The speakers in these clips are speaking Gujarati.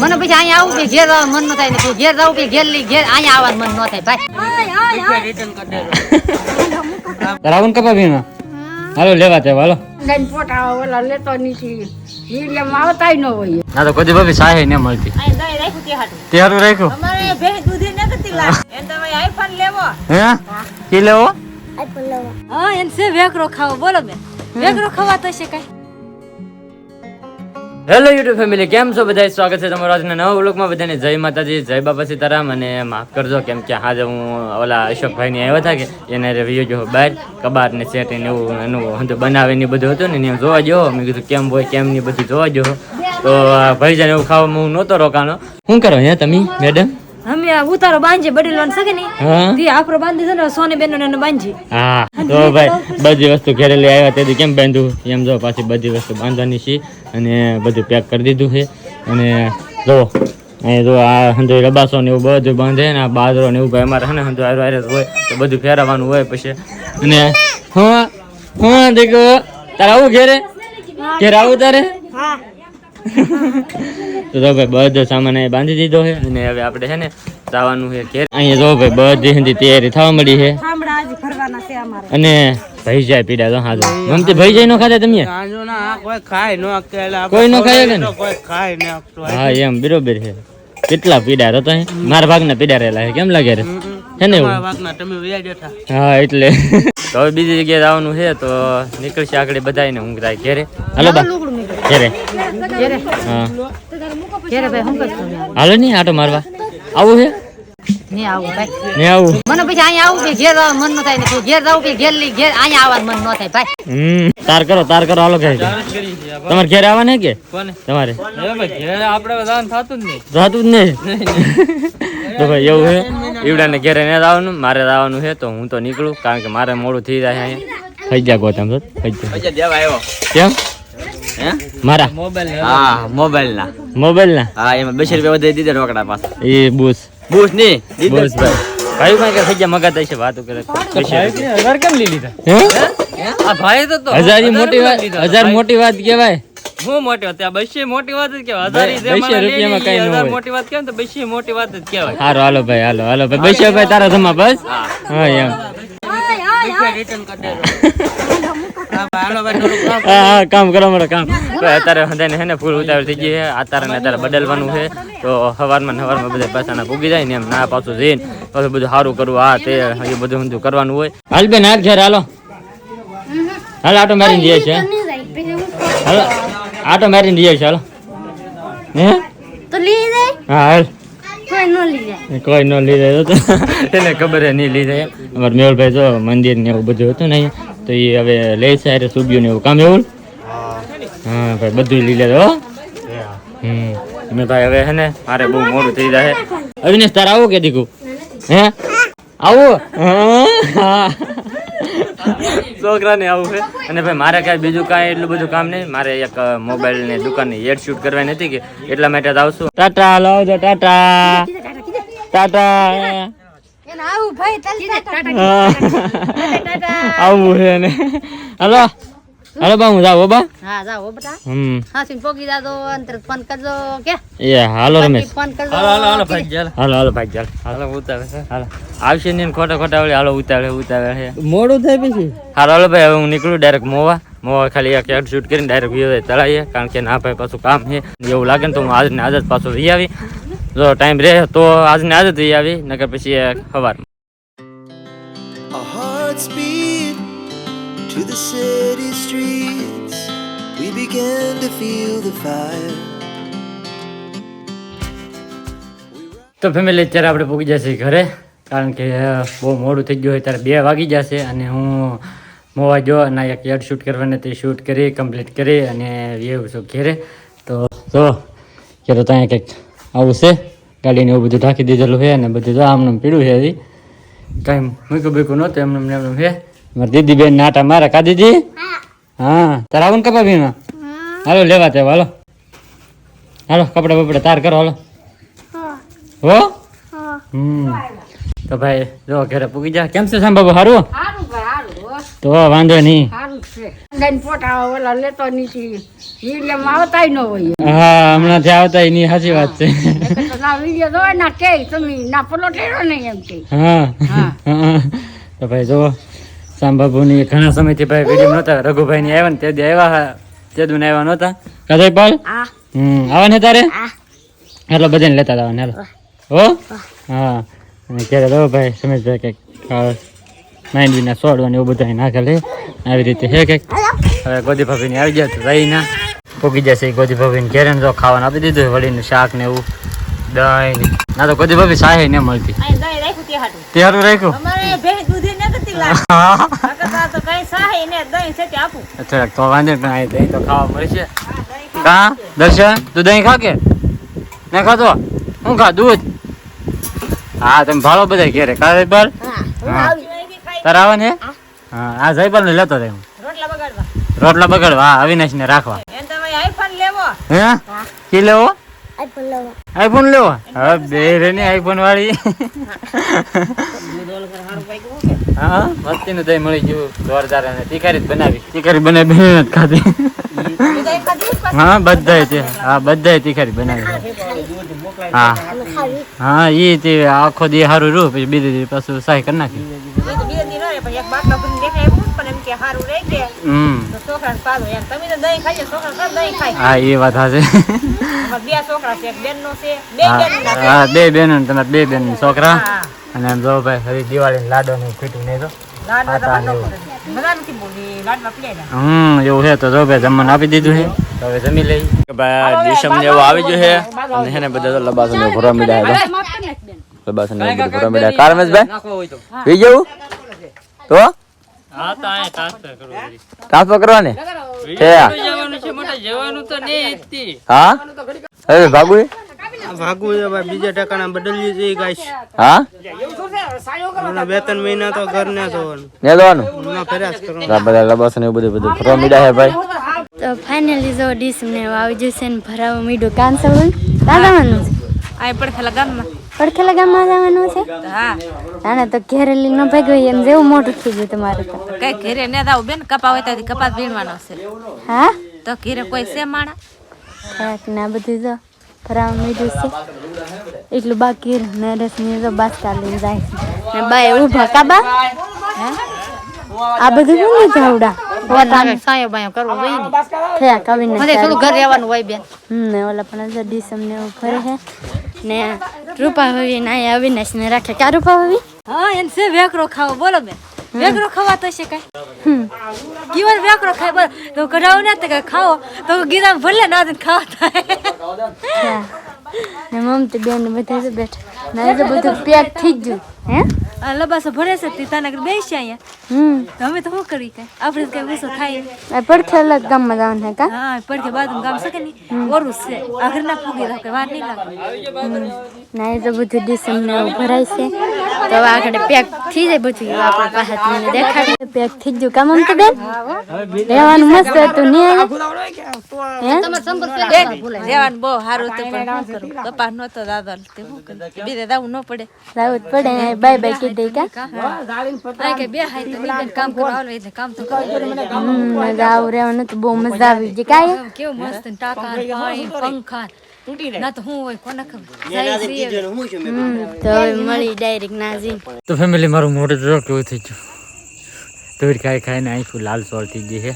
મને પછી અહીંયા આવું કે ઘેર આવવાનું મન ન થાય ને ઘેર આવું કે ઘેર લઈ ઘેર અહીંયા આવવાનું મન ન થાય. ભાઈ. રિટર્ન કરી દેજો તારા કપા ભીમાં હાલો લેવા તે હાલો. લઈને પોટા ઓલા લેતો નથી. વીડિયામાં આવતાય ન હોય. ના તો કદી ભાભી સાહે ન મળતી તે હારું રાખ્યું? અમારે ભેંસ દૂધી ન કરતી લાગ એમ તમે આઈફોન લેવો. હે? કી લેવો? હા એમ છે વેકરો ખાવો. બોલો બેન. વેકરો ખવાતો છે કઈ? હેલો યુટ્યુબ ફેમિલી કેમ છો? બધા સ્વાગત છે તમારું આજના નવા વ્લોગમાં. બધાને જય માતાજી, જય બાપા સીતારામ અને માફ કરજો કેમ કે આજે હું ઓલા અશોકભાઈને આવ્યા હતા કે એને રિવ્યુ જો બહાર કબાટ ને સેટ ને એવું એનું હતું બનાવે ને બધું હતું ને એને જોવા જો મેં કીધું કેમ હોય, કેમ ની બધું જોવા જો તો ભાઈજાન એવું ખાવામાં હું નહોતો રોકાણો. શું કરો હે તમે મેડમ અમે આ ઉતારો બાંધીએ બડી લોન શકે ને હા? તે આપરો બાંધી છે ને સોને બેનો ને બાંધી હા તો ભાઈ બધી વસ્તુ ઘરે લઈ આવ્યા તેથી કેમ બાંધ્યું એમ જો પાછી બધી વસ્તુ બાંધવાની છે અને બધું પેક કરી દીધું છે. અને જો અહીં જો આ હંધો રબાસો ને એવું બધું બાંધે ને આ બાજરો ને એવું ભાઈ અમારે ને હારે હારે હોય તો બધું ફેરવવાનું હોય પછી. અને હું હું દેખો તારે આવું ઘેરે? ઘેરે આવું તારે? તો જો ભાઈ બધો સામાન અહીં બાંધી દીધો છે અને હવે આપણે છે ને જવાનું છે ઘેર. અહીંયા જો ભાઈ બધી હંધી તૈયારી થવા મળી છે. થાંભળા આજે ફરવાના છે અમારે. અને ભાઈ જાય પીડા તો હાજો મમતી ભાઈ જાય નો ખાતા તમે? ના કોઈ ખાય નો કોઈ નો ખાય કે ને? કોઈ ખાય ને હા એમ બરોબર છે. કેટલા પીડા રતો અહીં? મારા ભાગના પીડા રહેલા છે કેમ લાગે રે? છે ને એવું? વાગના તમે વ્યાજ હતા. હા એટલે. તો હવે બીજી જગ્યાએ જવાનું છે તો નીકળશે આગળ બધાને હું થાય ઘેરે. હાલો બા. ઘેરે હા. ઘેરે ભાઈ હું કરતો હાલો નહીં આટો મારવા. આવું છે ને આવું ભાઈ. ને આવું. મને પછી અહીંયા આવું કે ઘેર મન ન થાય ને ઘેર જાવ કે ઘેર લઈ ઘેર અહીંયા આવવાનું મન ન થાય ભાઈ. હમ તાર કરો તાર કરો હાલો ઘરે તમારે ઘેરે આવવાને કે? કોને? તમારે. એ ભાઈ ઘેર આપણે બધાને થતું જ નહીં. જાતું જ નહીં? તો ભાઈ એવું છે ઈવડાને ઘેરે ને આવવાનું મારે આવવાનું છે તો હું તો નીકળું કારણ કે મારે મોડું થઈ જાય અહીંયા. થઈ ગયા ગોતમ તો થઈ ગયા. દેવા આવ્યો. કેમ? મારા? મોબાઈલ હા. મોબાઈલ ના મોબાઈલ ના હા એમાં બેસી રૂપિયા વધારી દીધા રોકડા પાસે એ બુસ. બૂસની? બુસ ભાઈ ભાઈ કઈ થઈ ગયા મગાતા છે વાતો કરે. હજાર કેમ લઈ લીધા? હે? આ ભાઈ તો તો હજાર મોટી વાત હજાર મોટી વાત કહેવાય. હું મોટી વાત? બસી બૈસે મોટી વાત જ કહેવાય. હજાર જે મને રૂપિયામાં કઈ ન હોય. મોટી વાત કેમ તો બૈસે મોટી વાત જ કહેવાય. હારો હાલો ભાઈ હાલો હાલો ભાઈ. બસો ભાઈ તારા જમા બસ? હા એમ. હા કામ હા. હા કામ કરો મારો કામ. અત્યારે હંધાને હે ને ફૂલ ઉતાવળ થઈ ગઈ છે. અત્યારે ને અત્યારે બદલવાનું છે. તો સવારમાં ને સવારમાં બધા પાછાના પૂગી જાય ને એમ ના પાછું જઈને પછી બધું સારું કરવું આ તે એ બધું બધું કરવાનું હોય. હાલ બેન હાલ ઘેર હાલો. હાલ આટો મારીને જઈએ છે હાલો આટો મારીને જઈએ છે હાલો. હે? તો લઈ જાય હા હાલ. કોઈ ન લઈ જાય કોઈ ન લઈ જાય તો એને ખબર હે નહીં લઈ જાય અમારે મેળભાઈ જો મંદિર ને એવું બધું હતું ને અહીંયા. તો એ હવે લે છે અરે સુબ્યું ને એવું. કામ એવું? હા. ભાઈ બધું લઈ લેજો હો. હમ. મેં ભાઈ હવે હે ને મારે બહુ મોડું થઈ જાય અવિનેશ તારે આવું કે દીકું? હે? આવું? હા. છોકરાને આવું છે. અને ભાઈ મારે કાંઈ બીજું કાંઈ એટલું બધું કામ નહીં. મારે એક મોબાઈલની દુકાનની એડ શૂટ કરવાની હતી કે એટલા માટે જ આવશું. ટાટા લો જો ટાટા. ટાટા. આવું ભાઈ હા. આવું છે ને હાલો. હાલો બા હું જાઉં હો બા. હા જાઓ બેટા હમ. હા સિન પોગી જાજો અંતર ફોન કરજો કે એ હાલો રમેશ. ફોન કરજો હાલો હાલો હાલો ભાઈ ચાલ હાલો હાલો ભાઈ ચાલ હાલો ઉતારે છે. હાલો. આવશે ને ખોટા ખોટા વળી હાલો ઉતાવળે ઉતાવળે છે. મોડું થાય પછી? હાલો હાલો ભાઈ હવે હું નીકળું ડાયરેક્ટ મોવા. મોવા ખાલી એક એડ શૂટ કરીને ડાયરેક્ટ વ્યવ ચલાવીએ કારણ કે ના ભાઈ પાછું કામ છે. એવું લાગે ને તો હું આજને આજ જ પાછો વી આવી. જો ટાઈમ રહે તો આજને આજ જ વી આવી નકર પછી ખબર to the city streets. We began to feel the fire. તો ફેમિલી, અત્યારે આપણે પૂગી જશે ઘરે, કારણ કે બહુ મોડું થઈ ગયું હોય ત્યારે બે વાગી જશે અને હું મોવા જો અને એક યાડ શૂટ કરવાને તે શૂટ કરી, કમ્પ્લીટ કરી અને વ્યવ છું ઘેરે તો જો, ઘેરે તો અહીંયા કંઈક આવું છે ગાડીને એવું બધું ઢાંકી દીધેલું છે અને બધું જો આમનું પીડું છે હજી કાંઈ મૂક્યું બીકું નહોતું એમનું ને એમનું છે મારી દીદી બેન નાટા મારા કા દીદી હા. તારે આવું કપા ભીમાં હાલો લેવા તેવા હાલો. હાલો કપડા બપડા તાર કરો હાલો. હો? હમ. તો ભાઈ જો ઘરે પૂગી જા. કેમ છે સાંભળો સારું તો વાંધો નહીં. હા હમણાં વિડીયોમાં આવતા ન હોય. હા હમણાંથી આવતા એની સાચી વાત છે. નહીં હા. તો ભાઈ જુઓ સાંબાબુની ઘણા સમયથી ભાઈ વીડિયો નહોતા. રઘુભાઈ ની આવ્યા ને તે દી આવ્યા. તે દી આવ્યા નહોતા. કદાચ પાલ હમ આવા ને તારે એટલે બધાને લેતા હતા ને હો? હા. અને ક્યારે દો ભાઈ સમીરભાઈ કંઈક માઇન્ડ વિના સોડવાની એવું બધા નાખે લે. આવી રીતે હે કંઈક? હવે ગોદી ભાભીને આવી ગયા તો રહી ના પૂગી જશે ગોદી ભાભીને ઘેરે જો ખાવાનું આપી દીધું વળીનું શાક ને એવું. દહીં ના તો ગોદી ભાભી સાહે ને મળતી. તે હારું રાખ્યું? તો વાંધો દહીં તો ખાવા મળશે. કા? દર્શન? તું દહીં ખા કે? નહીં ખાતો? હું ખા? દૂધ? હા તમે ભાળો બધા ઘેરે. કા જયપાલ? હા તારે આવે ને હા? આ જયપાલ ને લેતો હું. રોટલા બગાડવા. અવિનાશ ને રાખવા. હે? કી લેવો? આઈફોન લેવો. હવે બે રે ને આઈફોન વાળી. હા મસ્તી નું દહીં મળી ગયું જોરદાર અને તીખારી જ બનાવી. તીખારી બનાવી બેન જ ખાધી. હા બધાય તે હા બધાય તીખારી બનાવી. હા. હા એ તે આખો દી સારું રૂ પછી બીજી દી પાછું સહાય કરી નાખી. હમ. હા એ વાત હાશે હા હા બે બેનો ને બે બેન છોકરા. અને એમ જો ભાઈ હરી દિવાળી લાડો નું ખીટું નહીં તો. હમ એવું છે તો જો ભાઈ જમવાનું આપી દીધું છે. હવે જમી લઈ ભાઈ ડીશમ ને એવું આવી ગયું છે. અને હેને બધા તો લબાસો ને ભરવા મીડા હતા લબાસો ને બધું ભરવા તો. પી જવું તો? હા તો આ ટ્રાન્સફર કરવું ટ્રાન્સફર કરવાની? છે જવાનું છે મોટા જવાનું તો નહીં જ હા? હવે ભાગુ ભાગવું છે ભાઈ બીજા ટકાના બદલ્યું છે હા? બે ત્રણ મહિના તો ઘર ના થવાનું ને લેવાનું હમણાં ફેરાશ કરવાનું. બધા લબાસો ને એવું બધું બધું ભરવા મીડા છે ભાઈ? તો ફાઇનલી જો ડીશ ને આવી જશે ને ભરાવા મીઠું કાન સવું છે? આ પડખેલા ગામમાં. પડખેલા ગામમાં જવાનું છે? હા. આને તો ઘેરેલી ન ભાગ્યો એમ જેવું મોટું થઈ ગયું તમારું તો. કઈ ઘેરે ને દાવ બેન કપા હોય તો કપાસ વીણવાનો છે. હા? તો ઘેરે કોઈ છે માણા? ના બધું જો. ભરાવા મીઠું છે એટલું બાકી રહ્યું. નરેશ ને જો બાસકા લઈને જાય છે ને એવું ભકા બા? આ બધું શું નહીં ને. થયા કવિને મને થોડું ઘર રહેવાનું હોય બેન. હમ ને ઓલા પણ હજાર ડીસમ ને એવું કરે ને રૂપા ભાભી ને અવિનાશ ને રાખે. ક્યાં રૂપા ભાવી હા એને છે વેકરો ખાવો. બોલો બેન. વેકરો ખવાતો છે કઈ? કીવર વ્યાકરો ખાય બોલો તો કઢાવ ને તો કઈ ખાવો તો ગીરા ભલે ના દે ખાવા થાય ને મમ મમતી બેન બધા બેઠા. ના તો બધું પેક થઈ ગયું. હે? આ લબાસો ભરે છે તે તાના ઘરે બેસી અહીંયા. હમ. તો અમે તો શું કરી કઈ આપણે કઈ ગુસ્સો થાય આ પડખે અલગ ગામમાં જવાનું કા? હા પડખે બાજુ ગામ શકે નહીં? ઓરું છે. આ ઘરના પૂગી રાખે વાર નહીં લાગે. ના એ તો બધું ડીસમ ને ભરાય છે. તો હવે આગળ પેક થઈ જાય બધું આપણે પેક થઈ જ ગયું કા તો બેન? રહેવાનું મસ્ત હતું નહીં બહુ સારું હતું પણ શું કરું? કપાસ નહોતો દાદો બીજે દાવું ન પડે. જવું જ પડે બાય બાય કીધી કા? આ કે બે હાય તો કામ કરવા આવો એટલે કામ તો મજા તો બહુ મજા આવી જે કાંઈ? કેવું મસ્ત ટાકા પાણી પંખા. ના તો હું હોય કોને ખબર? જાય છીએ. હમ તો હવે મળી ડાયરેક્ટ નાઝીન તો ફેમિલી મારું મોઢું જો કેવું થઈ ગયું. તો ખાઈ ખાઈને આખું લાલ સોળ થઈ ગઈ છે.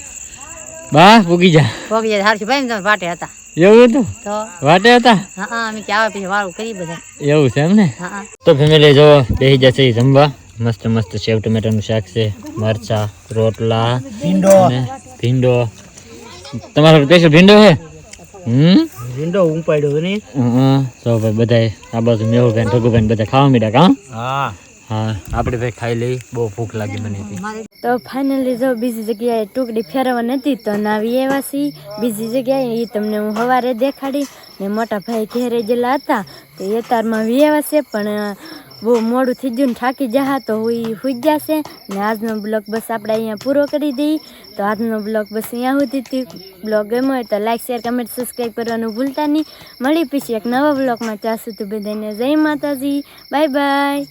બા ભૂગી જા. ભૂગી જાય હારસી ભાઈ તમે હતા. એવું હતું? વાટે હતા? હા હા અમે કે આવે પછી વાળું કરી બધા. એવું છે એમ ને? તો ફેમિલી જો બેસી જશે જમવા મસ્ત મસ્ત સેવ ટમેટાનું શાક છે. મરચા રોટલા ભીંડો. ભીંડો. તમારો સ્પેશિયલ ભીંડો છે? હમ? નહીં હં, તો ભાઈ બધાય આ બાજુ મેહુભાઈ ઠગુભાઈ બધા ખાવા મીડા કા હા. હા. આપણે ભાઈ ખાઈ લઈ બહુ ભૂખ લાગી મને તો ફાઇનલી જો બીજી જગ્યાએ ટુકડી ફેરવા નથી તો નાવી એવા સી બીજી જગ્યાએ એ તમને હું સવારે દેખાડી ને મોટા ભાઈ ઘેરે જેલા હતા તો એ તારમાં વિયેવા છે પણ બહુ મોડું થઈ ગયું ને થાકી જહા તો હું હુઈ જશે ને આજનો બ્લોગ બસ આપણે અહીંયા પૂરો કરી દઈએ. તો આજનો બ્લોગ બસ અહીંયા સુધી હતી બ્લોગ ગમ્યો હોય તો લાઇક શેર કમેન્ટ સબસ્ક્રાઈબ કરવાનું ભૂલતા નહીં. મળી પછી એક નવા બ્લોગમાં. ત્યાં સુધી બધાને જય માતાજી. Bye bye.